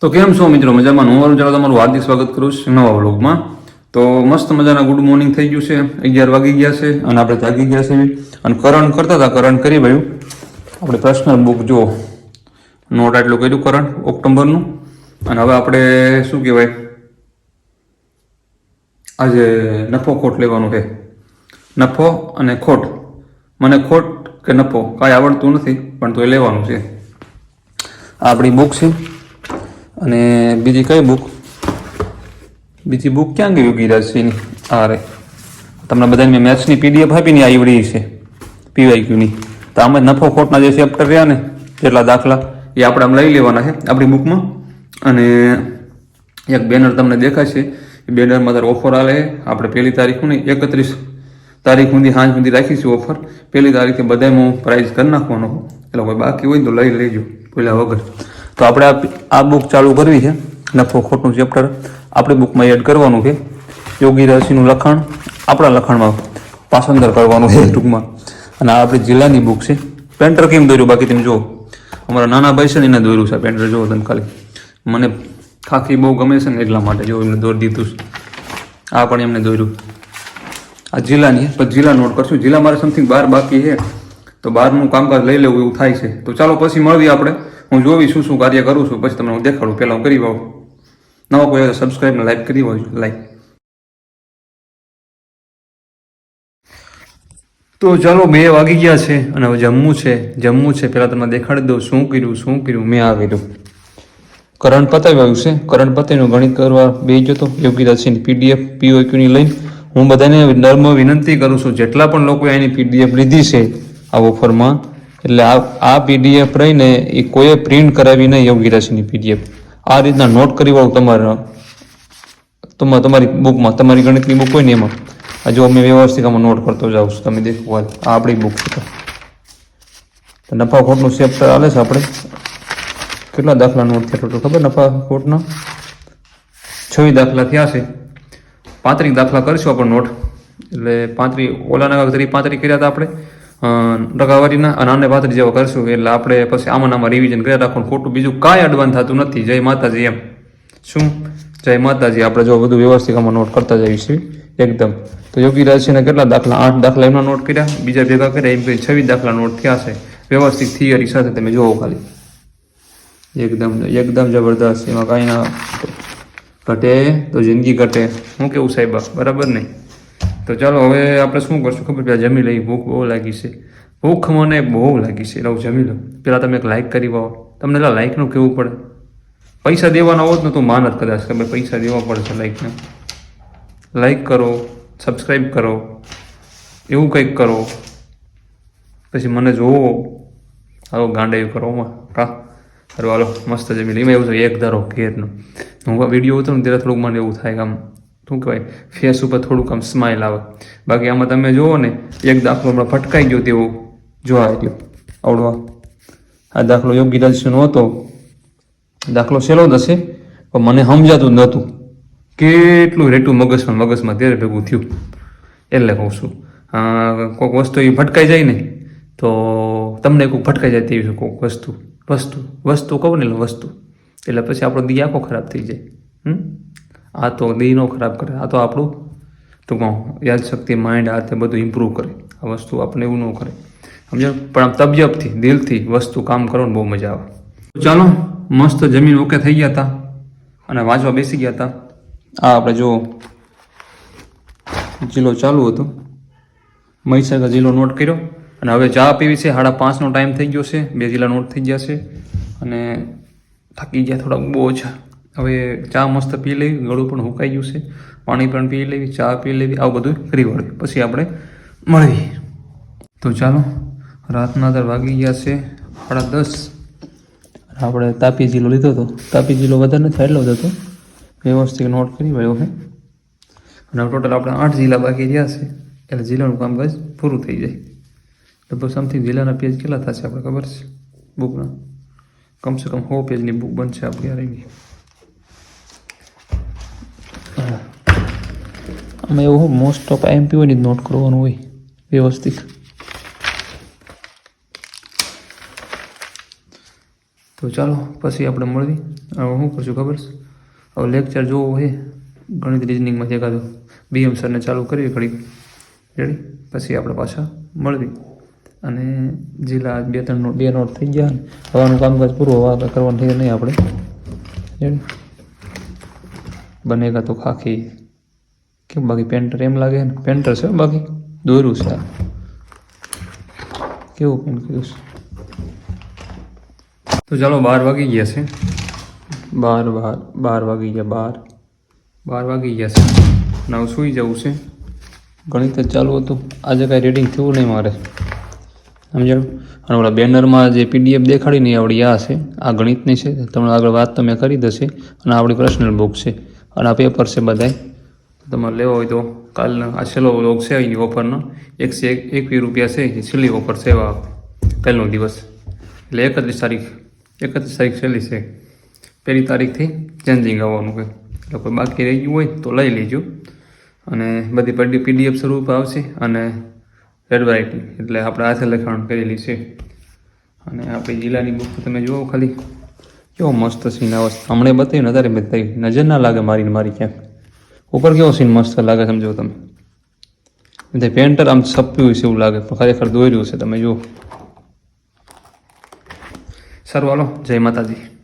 તો કેમ છો મિત્રો? મજામાં? હું અરુણ ચાલો તમારું હાર્દિક સ્વાગત કરું છું નવા વ્લોગમાં. તો મસ્ત મજાના ગુડ મોર્નિંગ થઈ ગયું છે. અગિયાર વાગી ગયા છે અને આપણે જાગી ગયા છે. અને કરણ કરતા હતા, કરણ કરી ભાઈ. આપણે પર્સનલ બુક જો નોટ આટલું કર્યું કરણ, ઓક્ટોબરનું. અને હવે આપણે શું કહેવાય? આજે નફો ખોટ લેવાનું છે. નફો અને ખોટ. મને ખોટ કે નફો કાંઈ આવડતું નથી, પણ તો એ લેવાનું છે. આપણી બુક છે. અને બીજી કઈ બુક બીજી બુક ક્યાં ગઈ યોગીરાજ સિંહની? આ રે તમને બધાને મેં મેથ્સની પીડીએફ આપીને આવડી છે, પીવાયક્યુની. તો આમાં નફો ખોટના જે ચેપ્ટર રહ્યા ને, જેટલા દાખલા, એ આપણે આમ લઈ લેવાના છે આપણી બુકમાં અને એક બેનર તમને દેખાશે. એ બેનરમાં તારે ઓફર આલે. આપણે પહેલી તારીખની એકત્રીસ તારીખ સુધી, સાંજ સુધી રાખીશું ઓફર પહેલી તારીખે બધામાં હું પ્રાઇઝ કરી નાખવાનો. એટલે કોઈ બાકી હોય તો લઈ લેજો પેલા વગર. તો આપણે આ બુક ચાલુ કરવી છે. નફો ખોટનું ચેપ્ટર આપણે બુકમાં એડ કરવાનું છે. યોગી રાશિનું લખાણ આપણા લખાણમાં પાસંદર કરવાનું છે ટૂંકમાં. અને આ આપણી જિલ્લાની બુક છે. પેન્ટર કેમ દોર્યું? બાકી તમે જુઓ. અમારા નાના ભાઈ છે ને એને દોર્યું છે પેન્ટર જુઓ તમે ખાલી. મને ખાખી બહુ ગમે છે ને એટલા માટે. જો એમને દોરી દીધું છે. આ પણ એમને દોર્યું. આ જિલ્લાની. પછી જિલ્લા નોટ કરશું. જિલ્લા મારે સમથિંગ બાર બાકી છે. તો બહારનું કામકાજ લઈ લેવું એવું થાય છે. તો ચાલો પછી મળીએ આપણે. હું જોવી શું શું કાર્ય કરું છું, પછી તમને હું દેખાડું, પહેલાં હું કરી આવું. નવો કોઈ સબસ્ક્રાઈબ લાઈક કરી હોય લાઈક તો ચાલો બે વાગી ગયા છે અને હવે જમવું છે. જમવું છે, પહેલાં તમને દેખાડી દઉં શું કર્યું શું કર્યું, મેં આ કર્યું. કરંટ આવ્યું છે. કરંટ પતાવીનું ગણિત કરવા બે જતો યોગી રાશિની પીડીએફ પીઓક્યુની લઈને. હું બધાને નર્મ વિનંતી કરું છું, જેટલા પણ લોકોએ એની પીડીએફ લીધી છે આ ઓફરમાં એટલે આ આ પીડીએફ રહીને એ કોઈએ પ્રિન્ટ કરાવી નહીં યોગી રાશિની પીડીએફ આ રીતના નોટ કરી વાળું તમારા તમારે તમારી બુકમાં તમારી ગણિતની બુક હોય ને એમાં. આ જો અમે વ્યવસ્થિત આમાં નોટ કરતો જાઉં છું, તમે દેખો હાલ. આ આપણી બુક છે. નફા ખોટનું ચેપ્ટર આવે છે આપણે. કેટલા દાખલા નોટ થયા ટોટલ ખબર નફા ખોટના છવ્વીસ દાખલા થયા છે. પાંત્રીસ દાખલા કરીશું આપણે નોટ એટલે પાંત્રીસ ઓલાના તરીકે પાંત્રીસ કર્યા હતા આપણે. ટકાવારીના અને આને પાંત્રીસ જેવા કરશું એટલે આપણે પછી આમાં આમાં રિવિઝન કર્યા રાખવાનું. ખોટું બીજું કાંઈ અડવાન થતું નથી. જય માતાજી એમ. શું? જય માતાજી. આપણે જો બધું વ્યવસ્થિત આમાં નોટ કરતા છીએ. એકદમ. તો યોગી રાશિના કેટલા દાખલા? આઠ દાખલા એમના નોટ કર્યા. બીજા ભેગા કર્યા. એમ કરી છવ્વીસ દાખલા નોટ થયા છે. વ્યવસ્થિત થિયરી સાથે તમે જોવો ખાલી. એકદમ એકદમ જબરદસ્ત. એમાં કાંઈ ના ઘટે તો જિંદગી ઘટે. હું કેવું સાહેબા? બરાબર ને? તો ચાલો હવે આપણે શું કરશું? ખબર પેલા જમી લઈ ભૂખ બહુ લાગી છે. ભૂખ મને બહુ લાગી છે. એટલે હું જમી લઉં પહેલાં તમે એક લાઇક કરી વાવો. તમને એટલે લાઇકનું કેવું પડે? પૈસા દેવાના હોત ને તો માન જ કદાચ કે ભાઈ પૈસા દેવા પડશે લાઇકને લાઈક કરો સબસ્ક્રાઈબ કરો, એવું કંઈક કરો. પછી મને જોવો. આવો ગાંડાયું કરો, હા સારું હાલો મસ્ત જમી લઈ એમાં એવું છે એક ધારો ઘેરનો. હું વીડિયો ને, ત્યારે થોડુંક મને એવું થાય કે આમ શું કહેવાય? ફેસ ઉપર થોડુંક આમ સ્માઇલ આવે. બાકી આમાં તમે જુઓ ને, એક દાખલો હમણાં ફટકાઈ ગયો તેવો. જોવા ગયો આવડવા આ. દાખલો યોગી દર્શન હતો. દાખલો સહેલો જ હશે, પણ મને સમજાતું નહોતું. કેટલું રેટું મગજમાં મગજમાં ત્યારે ભેગું થયું. એટલે કહું છું. કોઈક વસ્તુ એ ભટકાઈ જાય ને, તો તમને કોઈક ભટકાઈ જાય તેવી કોઈક વસ્તુ. વસ્તુ. વસ્તુ કહું ને એટલે વસ્તુ. એટલે પછી આપણો દી આખો ખરાબ થઈ જાય. હમ? આ તો દેહનો ખરાબ કરે. આ તો આપણું ટૂંકમાં યાદશક્તિ માઇન્ડ આ તે બધું ઇમ્પ્રૂવ કરે. આ વસ્તુ આપણે એવું ન કરે. સમજો પણ આમ તબિયતથી, દિલથી વસ્તુ કામ કરો ને બહુ મજા આવે. ચાલો, મસ્ત જમીન ઓકે થઈ ગયા હતા અને વાંચવા બેસી ગયા હતા. આ આપણે જો જિલ્લો ચાલુ હતો. મહીસાગર જિલ્લો નોટ કર્યો. અને હવે ચા પીવી છે. સાડા પાંચનો ટાઈમ થઈ ગયો છે. બે જિલ્લા નોટ થઈ ગયા છે. અને થાકી ગયા થોડાક બહુ ઓછા. હવે ચા મસ્ત પી લેવી, ગળું પણ હુકાઈ ગયું છે. પાણી પણ પી લેવી, ચા પી લેવી, આવું બધું કરી વળવી પછી આપણે મળીએ. તો ચાલો, રાતના દર વાગી ગયા છે સાડા દસ. આપણે તાપી જિલ્લો લીધો હતો. તાપી જિલ્લો વધારે નથી, એટલો જ હતો. વ્યવસ્થિત નોટ કરી વળ્યો હે. અને ટોટલ આપણે આઠ જિલ્લા બાકી રહ્યા છે. એટલે જિલ્લાનું કામકાજ પૂરું થઈ જાય. લગભગ સમથિંગ જિલ્લાના પેજ કેટલા થશે આપણે ખબર છે? બુકના કમસે કમ સો પેજની બુક બનશે આપણી આરેની આમાં એવું મોસ્ટ ઓફ આઈએમપી હોય ને નોટ કરવાનું હોય, વ્યવસ્થિત. તો ચાલો, પછી આપણે મળવી. હવે શું કરશું ખબર છે? હવે લેક્ચર જોવો હોય ગણિત રિઝનિંગમાં એકાદો. બીએમ સરને ચાલુ કરવી ઘડી રેડી પછી આપણે પાછા મળવી. અને જિલ્લા બે ત્રણ બે નોટ થઈ ગયા હવાનું કામકાજ પૂરું હવા કરવાનું થઈ નહીં આપણે? રેડી બનેગા તો ખાખી. કેમ બાકી પેન્ટર એમ લાગે ને? પેન્ટર છે બાકી? દોર્યું છે આ. કેવું પેન્ટ કર્યું છે? તો ચાલો બાર વાગી ગયા છે. બાર બાર બાર વાગી ગયા બાર. બાર વાગી ગયા છે. નવ સૂઈ જવું છે. ગણિત જ ચાલુ હતું. આજે કાંઈ રીડિંગ થયું નહીં મારે. સમજાયું અને ઓલા બેનરમાં જે પીડીએફ દેખાડી નહીં આવડી આ છે. આ ગણિતની છે. તમને આગળ વાત તમે કરી દશે. અને આપણી પર્સનલ બુક છે. અને આ પેપર છે બધાય. તમારે લેવો હોય તો કાલનો આ છેલ્લો લોક છે અહીંની ઓફરનો એકસો એક, એકવીસ રૂપિયા છે એ છેલ્લી ઓફર છે આ કાલનો દિવસ. એટલે એકત્રીસ તારીખ એકત્રીસ તારીખ છેલ્લી છે. પહેલી તારીખથી ચેન્જિંગ આવવાનું કંઈ એટલે કોઈ બાકી રહી ગયું હોય તો લઈ લેજો. અને બધી પડી પીડીએફ સ્વરૂપ આવશે અને રેડ રાઇટિંગ એટલે આપણે હાથે લખાણ કરેલી છે. અને આપણી જિલ્લાની બુક તમે જુઓ ખાલી. કેવો મસ્ત સીન આવે હમણાં બતાવ્યું ને બતાવી નજર ના લાગે મારીને મારી ક્યાંક. ઉપર કેવો સીન મસ્ત લાગે સમજો તમે. તે પેન્ટર આમ છપ્યું છે એવું લાગે ખરેખર દોર્યું છે તમે જુઓ. સારું, હાલો. જય માતાજી.